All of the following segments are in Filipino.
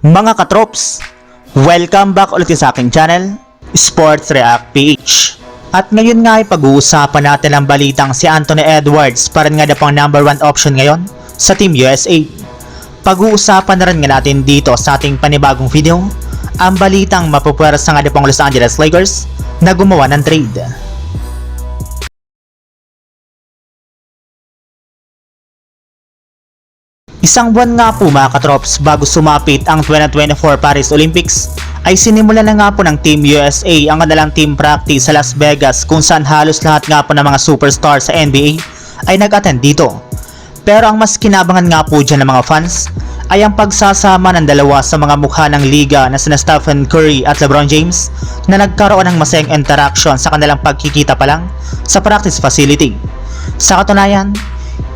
Mga katrops, welcome back ulit sa aking channel, Sports React PH. At ngayon nga ay pag-uusapan natin ang balitang si Anthony Edwards pa rin nga na pang number 1 option ngayon sa Team USA. Pag-uusapan na rin nga natin dito sa ating panibagong video ang balitang mapupwersa nga na pang Los Angeles Lakers na gumawa ng trade. Isang buwan nga po mga katrops bago sumapit ang 2024 Paris Olympics ay sinimula na nga po ng Team USA ang kanilang team practice sa Las Vegas kung saan halos lahat nga po ng mga superstars sa NBA ay nag-attend dito. Pero ang mas kinabangan nga po dyan ng mga fans ay ang pagsasama ng dalawa sa mga mukha ng liga na sina Stephen Curry at LeBron James na nagkaroon ng masayang interaction sa kanilang pagkikita pa lang sa practice facility. Sa katunayan,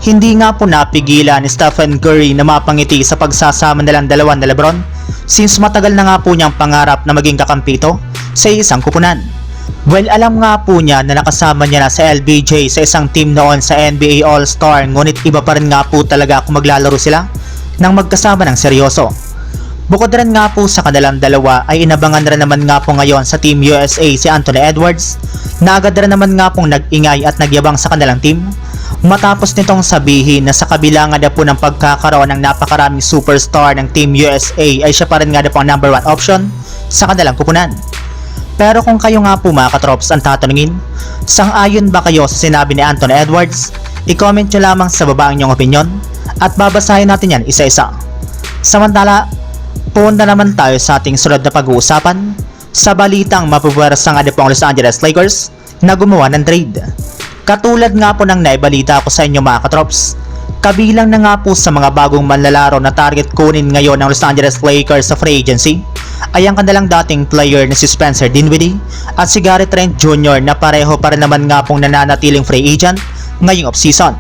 hindi nga po napigilan ni Stephen Curry na mapangiti sa pagsasama nilang dalawa na Lebron since matagal na nga po niyang pangarap na maging kakampi ito sa isang kupunan. Well, alam nga po niya na nakasama niya na sa LBJ sa isang team noon sa NBA All-Star ngunit iba pa rin nga po talaga kung maglalaro sila nang magkasama ng seryoso. Bukod rin nga po sa kanilang dalawa ay inabangan rin naman nga po ngayon sa Team USA si Anthony Edwards na agad rin naman nga pong nag-ingay at nagyabang sa kanilang team matapos nitong sabihin na sa kabila nga na po ng pagkakaroon ng napakaraming superstar ng Team USA ay siya pa rin nga na po ang number 1 option sa kanilang kupunan. Pero kung kayo nga po mga katrops ang tatanungin, sang-ayon ba kayo sa sinabi ni Anthony Edwards? I-comment nyo lamang sa baba ang inyong opinion at babasahin natin yan isa-isa. Samantala, punta naman tayo sa ating sunod na pag-uusapan sa balitang mapupwersa nga po ang Los Angeles Lakers na gumawa ng trade. Katulad nga po ng naibalita ko sa inyo mga katrops, kabilang na nga po sa mga bagong manlalaro na target kunin ngayon ng Los Angeles Lakers sa free agency ay ang kanilang dating player na si Spencer Dinwiddie at si Gary Trent Jr. na pareho pa rin naman nga pong nananatiling free agent ngayong offseason.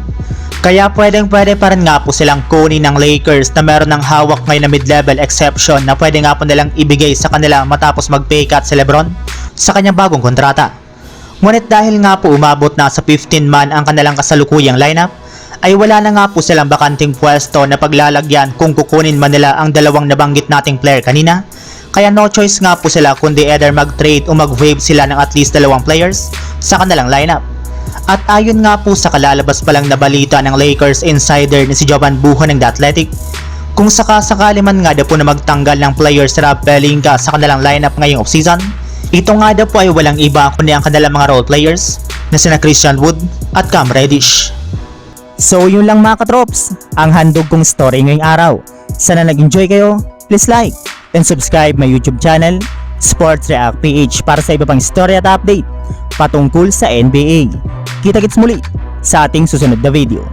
Kaya pwedeng pwede pa rin nga po silang kunin ng Lakers na meron ng hawak ngayon na mid-level exception na pwede nga po nilang ibigay sa kanila matapos mag-pay cut si Lebron sa kanyang bagong kontrata. Ngunit dahil nga po umabot na sa 15 man ang kanilang kasalukuyang lineup, ay wala na nga po silang bakanting pwesto na paglalagyan kung kukunin man nila ang dalawang nabanggit nating player kanina. Kaya no choice nga po sila kundi either mag-trade o mag-waive sila ng at least dalawang players sa kanilang lineup. At ayon nga po sa kalalabas pa lang na balita ng Lakers insider ni si Jovan Buho ng The Athletic, kung sakasakali man nga daw po na magtanggal ng player si Rob Pelinka sa kanilang lineup ngayong offseason, ito nga daw po ay walang iba kundi ang kanilang mga role players na sina Christian Wood at Cam Reddish. So yun lang mga katrops, ang handog kong story ngayong araw. Sana nag-enjoy kayo, please like and subscribe my YouTube channel, Sports React PH para sa iba pang story at update patungkol sa NBA. Kita-kits muli sa ating susunod na video.